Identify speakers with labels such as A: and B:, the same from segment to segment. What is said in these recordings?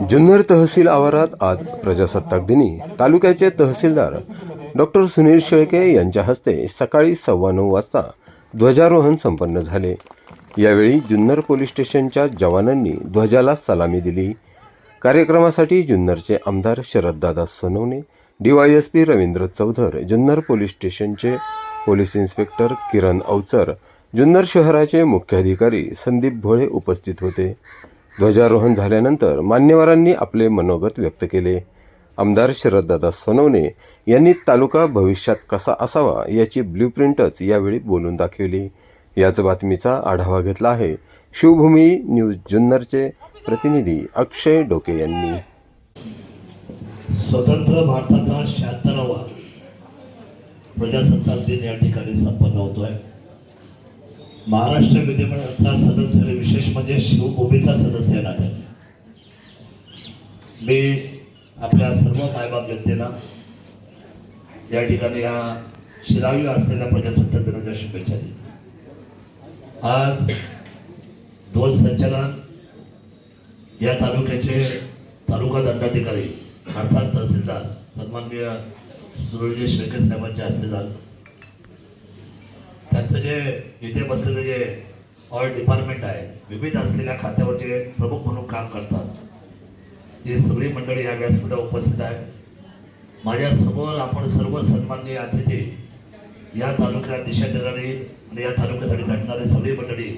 A: जुन्नर तहसील आवारात आज प्रजासत्ताक दिनी तालुक्याचे तहसीलदार डॉक्टर सुनील शेळके यांच्या हस्ते सकाळी सव्वा नऊ वाजता ध्वजारोहण संपन्न झाले. यावेळी जुन्नर पोलीस स्टेशनच्या जवानांनी ध्वजाला सलामी दिली. कार्यक्रमासाठी जुन्नरचे आमदार शरददादा सोनवणे डीवायएसपी रवींद्र चौधर जुन्नर पोलीस स्टेशनचे पोलीस इन्स्पेक्टर किरण अवचर जुन्नर शहराचे मुख्याधिकारी संदीप भोळे उपस्थित होते. ध्वजारोहण झाल्यानंतर मान्यवरांनी आपले मनोगत व्यक्त केले. आमदार शरददादा सोनवणे यांनी तालुका भविष्यात कसा असावा याची ब्ल्यूप्रिंटच यावेळी बोलून दाखवली. याच बातमीचा आढावा घेतला आहे शिवभूमी न्यूज जुन्नरचे प्रतिनिधी अक्षय डोके यांनी.
B: स्वतंत्र भारताचा शहात्तरावा प्रजासत्ताक दिन या ठिकाणी संपन्न होतोय. महाराष्ट्र विधिमंडळाचा सदस्य विशेष म्हणजे शिवभूमीचा सदस्य आहे मी आपल्या सर्व मायबाप जनतेला या ठिकाणी या शिरावी असलेल्या प्रजासत्ताक दिनाच्या शुभेच्छा दिल्या आज ध्वज संचालन या तालुक्याचे तालुका दंडाधिकारी अर्थात तहसीलदार सन्माननीय सुरळजी शेळके साहेबांच्या हस्ते झालं. त्यांचं जे इथे बसलेलं जे ऑल डिपार्टमेंट आहे विविध असलेल्या खात्यावर जे प्रमुख म्हणून काम करतात ती सगळी मंडळी या व्यासपीठावर उपस्थित आहे माझ्यासमोर आपण सर्व सन्माननीय अतिथी या तालुक्याला दिशा देणारी आणि या तालुक्यासाठी झटणारी सगळी मंडळी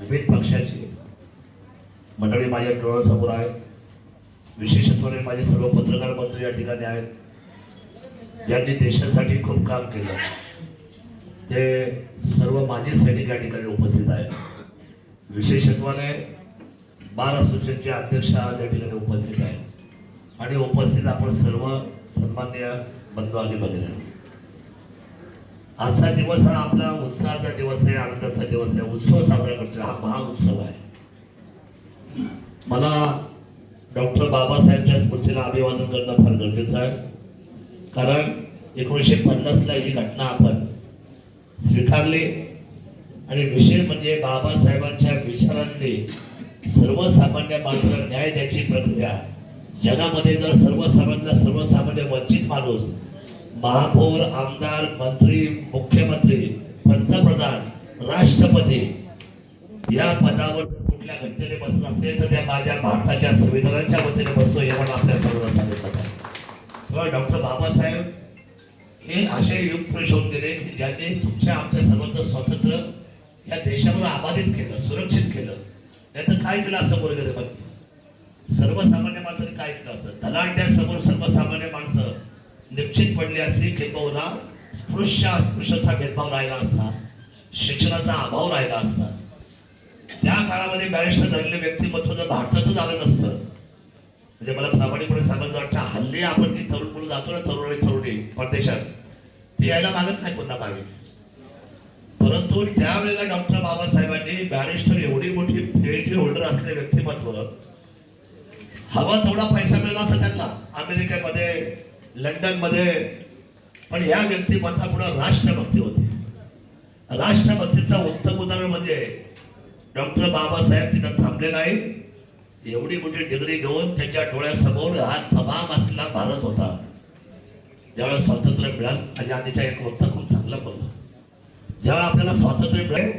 B: विविध पक्षाची मंडळी माझ्या डोळ्यासमोर आहे विशेषत्वाने माझे सर्व पत्रकार मंत्री या ठिकाणी आहेत. ज्यांनी देशासाठी खूप काम केलं. ते सर्व माजी सैनिक या ठिकाणी उपस्थित आहेत. विशेषत्वाने बार असोसिएशनचे अध्यक्ष आज या ठिकाणी उपस्थित आहेत. आणि उपस्थित आपण सर्व सन्मान्य बंधू आणि बघितले आजचा दिवस हा आपला उत्साहाचा दिवस आहे आनंदाचा दिवस आहे उत्सव साजरा करतो हा महाउत्सव आहे. मला डॉक्टर बाबासाहेबच्या स्मृतीला अभिवादन करणं फार गरजेचं आहे. कारण एकोणीसशे पन्नासला ही घटना आपण स्वीकारले. आणि विषय म्हणजे बाबासाहेबांच्या विचारांनी सर्वसामान्य माणसाला न्याय द्यायची प्रक्रिया. जगामध्ये जर सर्वसामान्य सर्वसामान्य वंचित माणूस महापौर आमदार मंत्री मुख्यमंत्री पंतप्रधान राष्ट्रपती या पदावर कुठल्या घटनेने बसत असेल तर त्या माझ्या भारताच्या संविधानाच्या वतीने बसतो हे मला आपल्या सर्वांना सांगितलं डॉक्टर बाबासाहेब हे असे युग पुरुष होऊन गेले की ज्यांनी तुमच्या आमच्या सर्वांचं स्वातंत्र्य या देशावर आबाधित केलं सुरक्षित केलं. नाहीतर काय केलं असतं गोरगरिबांनी सर्वसामान्य माणसाने काय केलं असतं? तलाट्यासमोर सर्वसामान्य माणसं निश्चित पडली असली किंबहुना स्पृश्य अस्पृश्याचा भेदभाव राहिला असता शिक्षणाचा अभाव राहिला असता. त्या काळामध्ये बॅरिस्टर झालेले व्यक्तिमत्व जर भारतातच आलं नसतं. म्हणजे मला प्रामाणिकपणे सांगायचं वाटतं हल्ली आपण जी तरुण मुलं जातो ना तरुण आणि तरुणी परदेशात ते यायला मागत नाही पुन्हा मागे. परंतु त्यावेळेला डॉक्टर बाबासाहेबांनी बॅरिस्टर एवढी मोठी पीएचडी होल्डर असलेले व्यक्तिमत्व हवा तेवढा पैसा मिळाला असता त्यांना अमेरिकेमध्ये लंडनमध्ये पण या व्यक्तिमत्वापुढे राष्ट्रभक्ती होती. राष्ट्रभक्तीचं उत्तम उदाहरण म्हणजे डॉक्टर बाबासाहेब तिथं थांबले नाही एवढी मोठी डिग्री घेऊन त्याच्या डोळ्यासमोर हा तमाम असलेला भारत होता. ज्यावेळेस स्वातंत्र्य मिळालं आणि आधीच्या एक वक्ता खूप चांगला बोलला. ज्यावेळेला आपल्याला स्वातंत्र्य मिळेल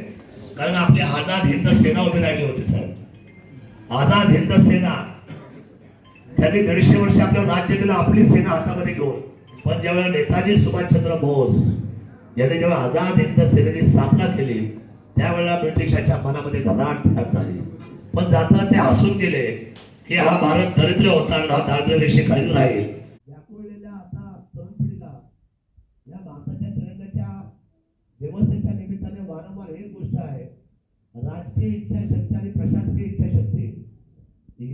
B: कारण आपली आझाद हिंद सेना उभी राहिली होती साहेब. आझाद हिंद सेना त्यांनी दीडशे वर्ष आपलं राज्य केलं आपली सेना हातामध्ये घेऊन. पण ज्यावेळेला नेताजी सुभाषचंद्र बोस यांनी जेव्हा आझाद हिंद सेनेची स्थापना केली त्यावेळेला ब्रिटिशाच्या मनामध्ये घबराट तयार झाली. पण जाताना ते हसून गेले. की हा भारत दरिद्र होता आणि हा दारिद्र्य रेषेखाली राहील. व्याकुळलेल्या आता तरुण पिढीला या भारताच्या तिरंगाच्या व्यवस्थेच्या निमित्ताने वारंवार एक गोष्ट आहे. राजकीय इच्छाशक्ती आणि प्रशासकीय इच्छाशक्ती.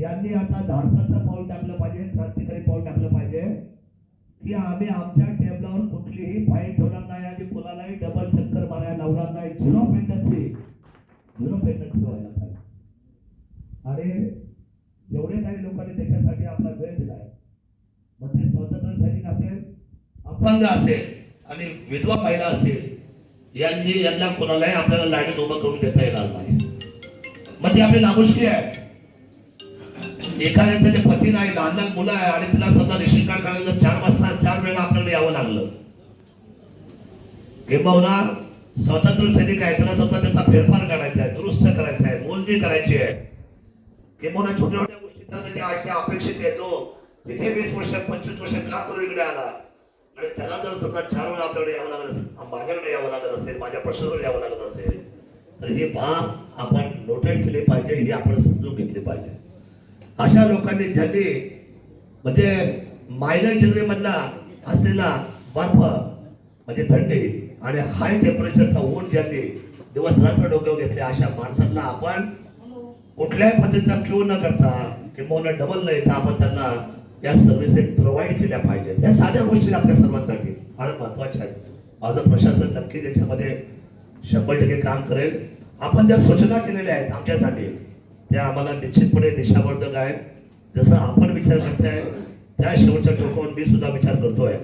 B: यांनी आता धाडसाचं पाऊल टाकलं पाहिजे क्रांतिकारी पाऊल टाकलं पाहिजे की आम्ही आमच्या टेबलावर कुठलीही फाईल ठेवणार अरे जेवढे काही लोकांनी त्याच्यासाठी आपला वेळ दिलाय मग ते स्वातंत्र्य सैनिक असेल अपंग असेल आणि विधवा महिला असेल यांनी यांना कोणालाही आपल्याला लाडीत उभं करून देता येणार नाही. मग ती आपली नामुष्की आहे. एखाद्याचं जे पती नाही लहान लहान मुलं आहे आणि तिला स्वतः रेशन कार्ड काढायला चार वाजता चार वेळेला आपल्याला यावं लागलं. किंबहुना स्वतंत्र सैनिक आहे त्याला स्वतः त्याचा फेरफार काढायचा आहे दुरुस्त करायचा आहे मोजणी करायची आहे. किंबहुना छोट्या छोट्या गोष्टीचा त्याची आज अपेक्षित येतो तिथे वीस वर्ष पंचवीस वर्ष काम करून इकडे आला? आणि त्याला जर समजा चार वेळा आपल्याकडे यावं लागत असेल माझ्याकडे यावं लागत असेल माझ्या प्रश्नाकडे यावं लागत असेल तर ही बाब आपण नोटेड केले पाहिजे हे आपण समजून घेतली पाहिजे. अशा लोकांनी ज्यांनी म्हणजे मायनर डिग्री मधला असलेला बर्फ म्हणजे थंडी आणि हाय टेम्परेचरचा ऊन ज्यांनी दिवस रात्र डोक्यावर घेतले अशा माणसांना आपण कुठल्याही पद्धतीचा क्यू न करता किंवा डबल न येता आपण त्यांना या सर्व्हिसेस प्रोव्हाइड केल्या पाहिजेत. या साध्या गोष्टी आपल्या सर्वांसाठी फार महत्त्वाच्या आहेत. माझं प्रशासन नक्की त्याच्यामध्ये शंभर टक्के काम करेल. आपण ज्या सूचना केलेल्या आहेत आमच्यासाठी त्या आम्हाला निश्चितपणे दिशावर्धक आहेत जसं आपण विचार करताय त्या शेवटच्या टोकावर मी सुद्धा विचार करतोय.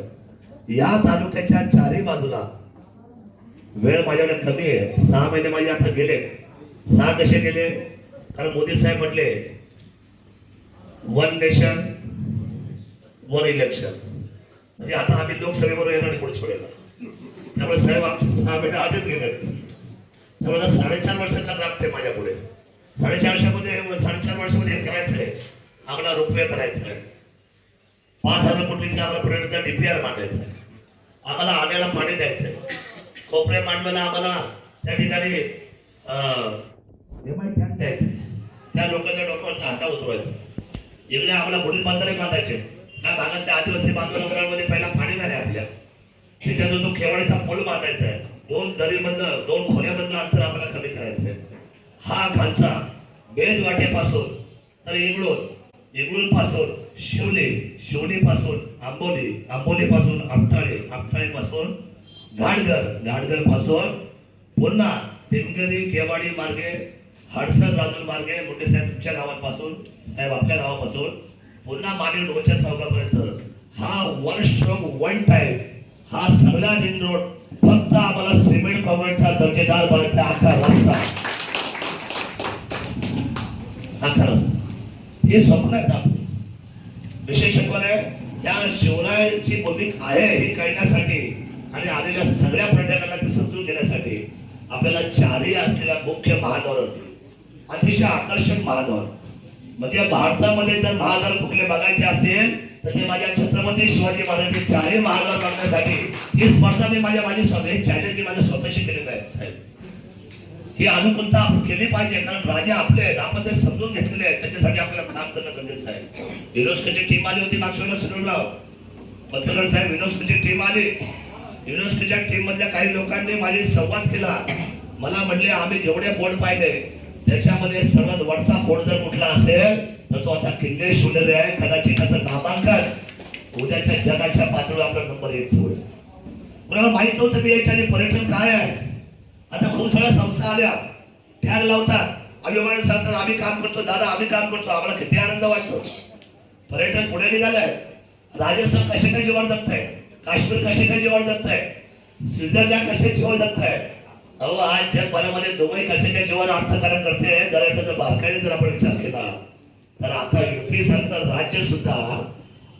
B: या तालुक्याच्या चारही बाजूला वेळ माझ्याकडे कमी आहे. सहा महिने माझे आता गेले. सहा कसे गेले? कारण मोदी साहेब म्हटले वन नेशन वन इलेक्शन म्हणजे आता आम्ही लोकसभेवर येणार पुढे छोडेला त्यामुळे साहेब आमचे सहा महिने आधीच गेले त्यामुळे आता साडेचार वर्षाचा ड्राफ्ट आहे माझ्या पुढे साडेचार वर्षामध्ये साडेचार वर्षामध्ये हे करायचंय आम्हाला रुपये करायचं आहे. पाच हजार कोटीचा आम्हाला पर्यटनचा डीपीआर मांडायचा आहे. आम्हाला आण्याला पाणी द्यायचं आहे. कोपऱ्या मांडवायला आम्हाला त्या ठिकाणी एम आय द्यायचं त्या लोकांच्या डोक्यावर आटा उतरवायचा. इकडे आपला पुढील बांधारे बांधायचे. त्या भागात त्या आदिवासी बांधवांमध्ये पहिला पाणी नाही आपल्या. त्याच्यातून तो खेवाडीचा पूल बांधायचा आहे. दोन दरीमधलं दोन खोल्यामधलं अंतर आम्हाला कमी करायचं आहे. हा खालचा बेद वाटेपासून तर इंगळून इंगळून पासून शिवली शिवले पासून आंबोली आंबोली पासून आपटाळे आपटाळे पासून घाटघर घाटघरपासून पुन्हा पिंगरी केवाडी मार्गे हडसर राजूर मार्गे मोठे साहेब तुमच्या गावापासून साहेब आपल्या गावापासून पुन्हा मागे डोच्या चौकापर्यंत. हा वन स्ट्रोक वन टाइम हा सगळा रिंग रोड फक्त आम्हाला सिमेंट कॉन्क्रीटचा दर्जेदार बनायचा अख्खा रस्ता. अख्खा रस्ता. हे स्वप्न आहेत आपले. विशेषत्वाने त्या शिवरायांची भूमिका आहे हे कळण्यासाठी आणि आलेल्या सगळ्या पर्यटकांना ते समजून घेण्यासाठी आपल्याला चारही असलेला मुख्य महाद्वार अतिशय आकर्षक महाद्वार म्हणजे भारतामध्ये जर महाद्वार कुठले बघायचे असेल तर ते माझ्या छत्रपती शिवाजी महाराजांचे चारही महाद्वार बघण्यासाठी ही स्पर्धा मी माझ्या माझी स्वतः चॅलेंज मी माझ्या स्वतःशी केलेलं आहे साहेब. ही अनुकूलता आपण केली पाहिजे कारण राजे आपले आहेत आपण ते समजून घेतलेले आहेत त्याच्यासाठी आपल्याला काम करणं गरजेचं आहे. युनेस्कोची टीम आली होती मागच्या सुनीलराव? पत्रकार साहेब युनेस्कोची टीम आली? युनेस्कोच्या टीम मधल्या काही लोकांनी माझी संवाद केला. मला म्हणले आम्ही जेवढे फोन पाहिले त्याच्यामध्ये सर्वात वरचा फोन जर कुठला असेल तर तो आता किल्ले शिवलेले आहे. कदाचित त्याचं नामांकन उद्याच्या जगाच्या पातळीवर आपला नंबर येत होईल. कोणाला माहीत नव्हतं मी याच्या पर्यटन काय आहे? आता खूप साऱ्या संस्था आल्या. टॅग लावतात. अभिमान सांगतात आम्ही काम करतो दादा आम्ही काम करतो. आम्हाला किती आनंद वाटतो. पर्यटन पुढे निघालंय. राजस्थान कसे काय जीवावर जगत आहे काश्मीर कसे काय जीवावर जगत आहे स्वित्झर्लंड कसे जीवावर जगत आहे अहो आज जगभरामध्ये कसे कशाच्या जीवन अर्थकारण करते जरा जर बारकाईने जर आपण विचार केला तर आता युपी सरकार राज्य सुद्धा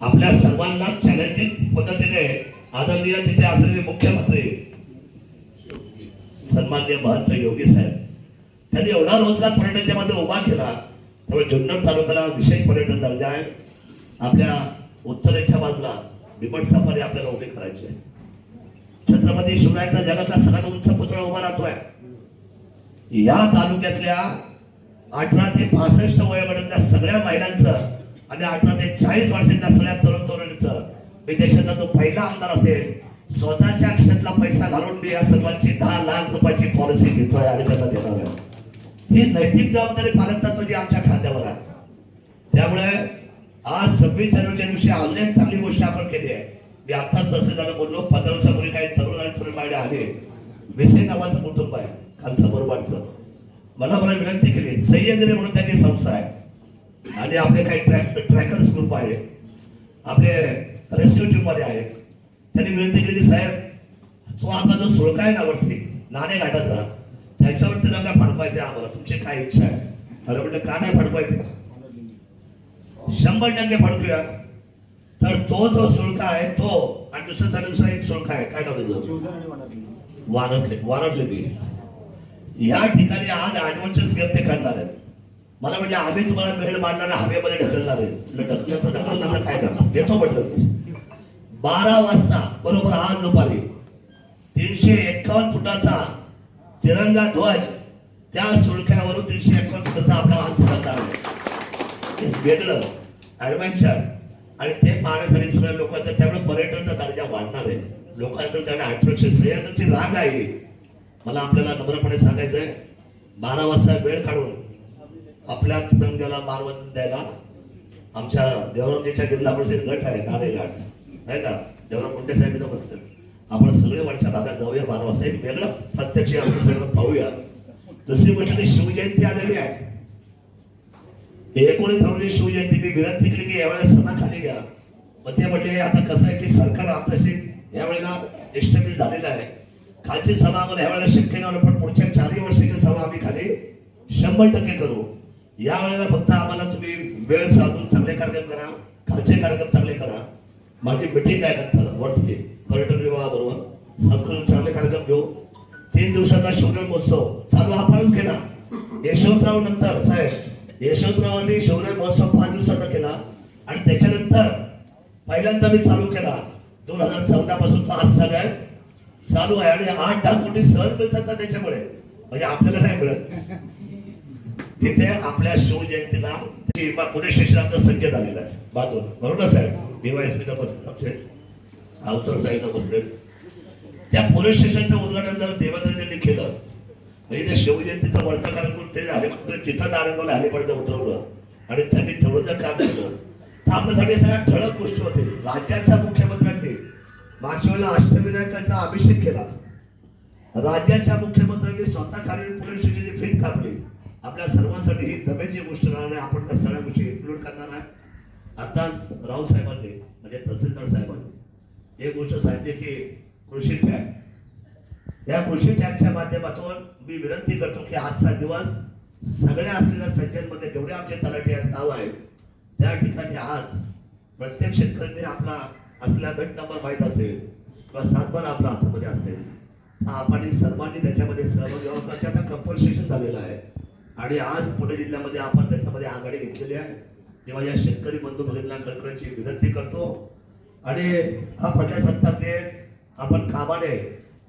B: आपल्या सर्वांना चॅलेंजिंग पद्धतीने आदरणीय तिथे असलेले मुख्यमंत्री. सन्मान्य महंत योगी साहेब. त्यांनी एवढा रोजगार पर्यटनामध्ये उभा केला त्यामुळे जुन्नर तालुक्याला विशेष पर्यटन दर्जा आहे. आपल्या उत्तरेच्या बाजूला बिबट सफारी आपल्याला उभी करायची आहे. छत्रपती शिवरायांचा जगातला सगळ्यात उंच या तालुक्यातल्या अठरा ते पासष्ट वयोगटातल्या सगळ्या महिलांचं आणि अठरा ते चाळीस वर्षांच्या सगळ्या तरुण तरुणीचं मी देशाचा जो पहिला आमदार असेल स्वतःच्या क्षेत्रातला पैसा घालून मी या सर्वांची दहा लाख रुपयाची पॉलिसी घेतोय आणि त्यांना देणार आहे. ही नैतिक जबाबदारी पालकतत्वाची आमच्या खात्यावर आहे. त्यामुळे आज सव्वीस जानेवारीच्या दिवशी अनेक चांगली गोष्ट आपण केली आहे. मी आताच जसं झालं बोललो पंधरा वर्षापूर्वी काही तरुण आणि तरुण आले. विसे नावाचं कुटुंब आहे. खालचं बरोबरचं मला मला विनंती केली सह्याद्री म्हणून त्यांची संस्था आहे. आणि आपले काही ट्रॅक ट्रॅकर्स ग्रुप आहे. आपले रेस्क्यू टीममध्ये आहेत त्यांनी विनंती केली की साहेब तो आपला जो सुळका आहे ना वरती नाणे घाटाचा त्याच्यावरती नका फडकवायचे आम्हाला. तुमची काय इच्छा आहे? अरे म्हटलं का नाही फडकवायचं? शंभर टक्के फडकूया. तर तो जो शुल्क आहे तो आणि दुसऱ्या दुसरा एक शुल्क आहे. काय नाव वारटले वारटले बी या ठिकाणी आज ऍडव्हान्सेस घेत ते करणार आहेत. मला म्हणजे आम्ही तुम्हाला मेळ मांडणार हवेमध्ये ढकलणार आहे म्हटलं ढकललं तर तर काय करणार? देतो म्हटलं. बारा वाजता बरोबर आज दुपारी तीनशे एक्कावन्न फुटाचा तिरंगा ध्वज त्या सुळक्यावरून तीनशे एक्कावन्न फुटाचा आपला हात फुटणार आहे. वेगळं ऍडव्हेंचर आणि ते पाहण्यासाठी सगळ्या लोकांचा त्यामुळे पर्यटनचा दर्जा वाढणार आहे. लोकांकडे त्याने अट्रॅक्शन सह्याद्रीची रांग आहे. मला आपल्याला नम्रपणे सांगायचं आहे बारा वाजता वेळ काढून आपल्या तिरंग्याला मारवत द्यायला आमच्या देवरामजीच्या जिल्हा परिषद गट आहे नाणे घाट नाही का? देवराम मुंडे साहेब इथं बसतात. आपण सगळे वरच्या भागात जाऊया बारा वाजता. एक वेगळं प्रत्यक्ष आपण सगळं पाहूया. दुसरी गोष्ट की शिवजयंती आलेली आहे. एकोणीस फरवरी शिवजयंती. मी विनंती केली की यावेळेस सणा खाली घ्या. मग ते म्हटले आता कसं आहे की सरकार आताशी यावेळेला एस्टॅब्लिश झालेलं आहे. खालची सभा आम्हाला यावेळेला शक्य नव्हतं पण पुढच्या चारही वर्षाची सभा आम्ही खाली शंभर टक्के करू. यावेळेला फक्त आम्हाला तुम्ही वेळ साधून चांगले कार्यक्रम करा खालचे कार्यक्रम चांगले करा. माझी मिटिंग आहे नंतर वरती. पर्यटन विभागाबरोबर. सांस्कृतिक चांगले कार्यक्रम घेऊ. तीन दिवसाचा शिवजयंती महोत्सव. चालू आपणच केला. यशवंतराव नंतर साहेब यशवंतरावांनी शिवराय महोत्सव पाच दिवसाचा केला. आणि त्याच्यानंतर पहिल्यांदा मी चालू केला. दोन हजार चौदा पासून तो आज आहे. चालू आहे आणि आठ दहा कोटी सहज मिळतात ना त्याच्यामुळे. म्हणजे आपल्याला नाही मिळत. तिथे आपल्या शिवजयंतीला जयंतीला पोलीस स्टेशन आमचा संकेत आलेला आहे. बाजूला बरोबर साहेब? बीवायस मी बसते आमचे अवतर साहेब बसले त्या पोलीस स्टेशनचं उद्घाटन जर देवेंद्रजींनी केलं म्हणजे त्या शिवजयंतीचा वरचा कार्यक्रम ते झाले तिथं नारायणगावला हरिपर्यंत उतरवलं. आणि त्यांनी ठेवलं काम केलं. तर आपल्यासाठी सगळ्या ठळक गोष्टी होतील राज्याच्या मुख्यमंत्र्यांनी मागच्या अष्टविनायकाचा अभिषेक केला. राज्याच्या मुख्यमंत्र्यांनी स्वतः खाली पोलीस स्टेशनची फीत कापली. आपल्या सर्वांसाठी ही जमेची गोष्ट राहणार आहे. आपण त्या सगळ्या गोष्टी इन्क्लूड करणार आहे. आताच राव साहेबांनी म्हणजे तहसीलदार साहेबांनी एक गोष्ट सांगितली की कृषी टॅग. या कृषी टॅगच्या माध्यमातून मी विनंती करतो की आजचा दिवस सगळ्या असलेल्या संजयमध्ये जेवढे आमचे तलाठी गाव आहेत त्या ठिकाणी आज प्रत्येक शेतकऱ्यांनी आपला असलेला गट नंबर माहीत असेल किंवा सातबार आपला हातामध्ये असेल आपण सर्वांनी त्याच्यामध्ये सहभागी व्हावं. कारण त्याचा कंपल्सेशन झालेलं आहे. आणि आज पुणे जिल्ह्यामध्ये आपण त्याच्यामध्ये आघाडी घेतलेली आहे. तेव्हा या शेतकरी बंधू भगिनीला कळकळीची विनंती करतो. आणि हा प्रजासत्ताक दिन आपण कामाने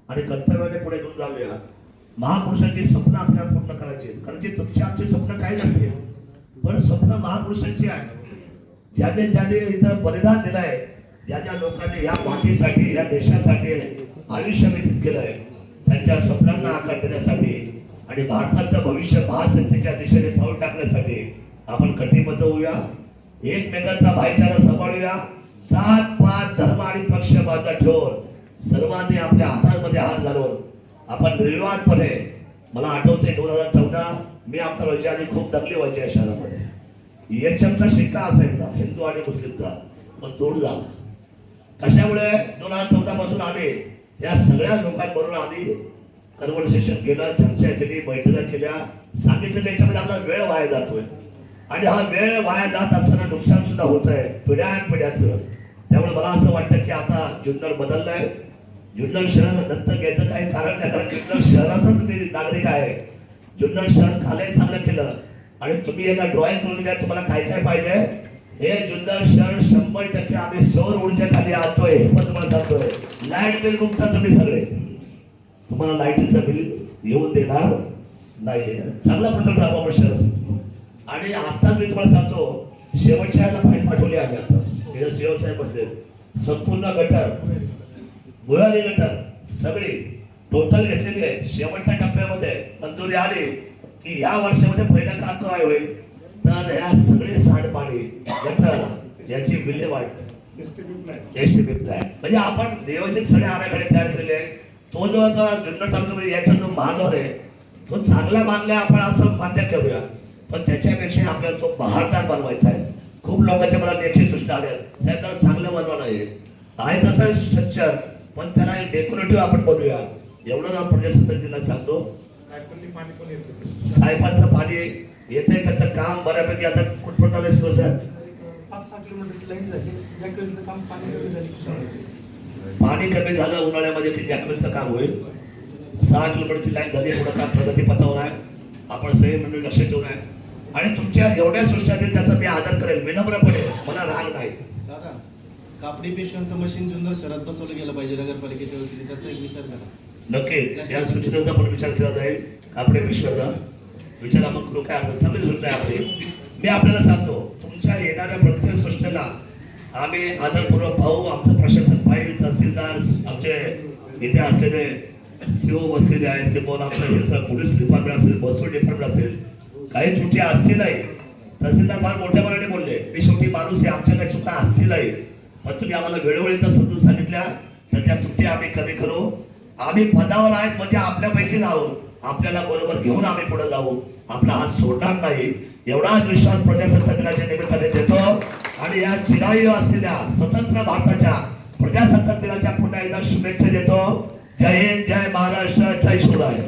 B: आणि कर्तव्याने पुढे घेऊन जाऊया. महापुरुषांची स्वप्न आपल्याला पूर्ण करायची कारण की तुमची आमची स्वप्न काही नसते पण स्वप्न महापुरुषांची आहे ज्याने ज्याने इथं बलिदान दिलं आहे ज्या ज्या लोकांनी या मातीसाठी या देशासाठी आयुष्य व्यतीत केलंय त्यांच्या स्वप्नांना आकार देण्यासाठी आणि भारताचं भविष्य महासत्तेच्या दिशेने पाऊल टाकण्यासाठी आपण कटिबद्ध होऊया. एकमेकांचा भाईचारा सांभाळूया. जात पात धर्म आणि पक्ष बाजूला ठेवून सर्वांनी आपल्या हातांमध्ये हात घालून आपण निर्वाणपणे मला आठवते दोन हजार चौदा मी आमचा व्हायच्या आधी खूप दंगली व्हायचे या शहरामध्ये. एचएमचा शिक्का असायचा हिंदू आणि मुस्लिमचा पण तोड झाला कशामुळे दोन हजार चौदा पासून आम्ही या सगळ्या लोकांबरोबर आम्ही कन्व्हर्सेशन केलं चर्चा केली बैठका केल्या. सांगितलं त्याच्यामध्ये आपला वेळ वाया जातोय. आणि हा वेळ वाया जात असताना नुकसान सुद्धा होत आहे पिढ्यान पिढ्याचं. त्यामुळे मला असं वाटतं की आता जुन्नर बदललंय. जुन्नर शहर दत्तक घ्यायचं काही कारण नाही कारण जुन्नर शहरातच मी नागरिक आहे. जुन्नर शहर खालही चांगलं केलं. आणि तुम्ही एकदा ड्रॉइंग करून घ्या तुम्हाला काय काय पाहिजे? हे जुन्नर शहर शंभर टक्के आम्ही सौर ऊर्जेखाली आणतोय हे पण तुम्हाला सांगतोय. लाइट बिल मुक्ता तुम्ही सगळे. तुम्हाला लाईटीचं बिल येऊन देणार नाही चांगला प्रकल्प राबवा शहर. आणि आता मी तुम्हाला सांगतो शेवटच्या याला फाईन पाठवली आम्ही आता. हे साहेब बसले संपूर्ण गटर बुळाली गटर सगळी टोटल घेतलेली आहे. शेवटच्या टप्प्यामध्ये मंजुरी आली की या वर्षामध्ये पहिलं काम काय होईल? तर या सगळे सांडपाणी गटर याची एसटीपी प्लॅन म्हणजे आपण नियोजित सगळे आराखडे तयार केलेले तो जो आता जुन्नर तालुक्यामध्ये याचा जो महाद्वार आहे तो चांगला मानला आपण असं मान्य करूया. पण त्याच्यापेक्षा आपल्याला तो बहारदार बनवायचा आहे. खूप लोकांच्या मला लेखी सूचना आल्या साहेब त्याला चांगलं बनवा नाही. आहे तसं स्ट्रक्चर पण त्याला डेकोरेटिव्ह आपण बनवूया. एवढं प्रजासत्ताक दिनात सांगतो. साहेबांचं पाणी येतंय त्याचं काम बऱ्यापैकी आता कुठपर्यंत आलंय शिवसाहेब
C: किलोमीटरची लाईन झाली. जॅकवेलचं काम पाणी कमी झाली.
B: पाणी कमी झालं उन्हाळ्यामध्ये की जॅकवेलचं काम होईल? सहा किलोमीटरची लाईन झाली एवढं काम प्रगतीपथावर आहे. आपण सगळे मंडळी लक्ष ठेवून आहे. आणि तुमच्या एवढ्या सृष्टातील त्याचा मी आदर करेल विनम्रपणे. मला राग नाही.
D: दादा कापडी पिशव्यांचं मशीन जुन्नर शहरात बसवलं गेलं पाहिजे नगरपालिकेच्या वतीने. त्याचा एक विचार करा.
B: नक्कीच. या सूचनेचा पण विचार केला जाईल. आपल्या विश्वाचा विचार आपण करू काय आपण चांगली सूचना आहे मी आपल्याला सांगतो तुमच्या येणाऱ्या प्रत्येक सूचनेला आम्ही आदरपूर्वक पाहू. आमचं प्रशासन पाहिजे तहसीलदार आमचे इथे असलेले सीओ बसलेले आहेत ते किंवा आमचं पोलीस डिपार्टमेंट असेल महसूल डिपार्टमेंट असेल काही त्रुटी असतीलही तहसीलदार फार मोठ्या मनाने बोलले मी शेवटी माणूस आहे आमच्या काही चुका असतीलही पण तुम्ही आम्हाला वेळोवेळी तर समजून सांगितल्या तर त्या त्रुटी आम्ही कमी करू. आम्ही पदावर आहेत म्हणजे आपल्यापैकीच आहोत आपल्याला बरोबर घेऊन आम्ही पुढे जाऊ. आपला हात सोडणार नाही. एवढाच विश्वास प्रजासत्ताक दिनाच्या निमित्ताने देतो. आणि या चिरायू असलेल्या स्वतंत्र भारताच्या प्रजासत्ताक दिनाच्या पुन्हा एकदा शुभेच्छा देतो. जय हिंद जय महाराष्ट्र जय शिवराय.